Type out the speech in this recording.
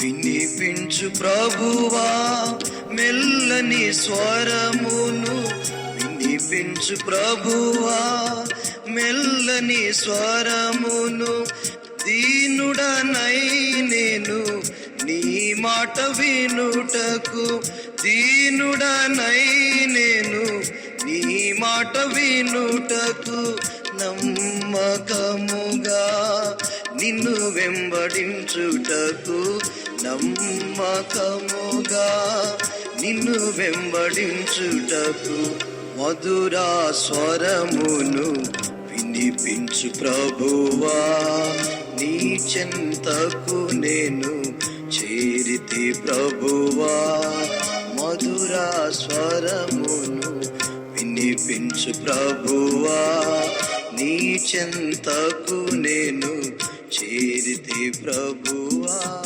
వినిపించు ప్రభువా మెల్లని స్వరమును వినిపించు ప్రభువా మెల్లని స్వరమును దీనుడనై నేను నీ మాట వినుటకు దీనుడనై నేను నీ మాట వినుటకు నమ్మకముగా నిన్ను వెంబడించుటకు నమ్మకముగా. నిన్ను వెంబడించుటకు మధురా స్వరమును వినిపించు ప్రభువా. నీ చెంతకు నేను చేరితి ప్రభువా. మధురా స్వరమును వినిపించు ప్రభువా. చెంతకు నేను చేరితే ప్రభువా.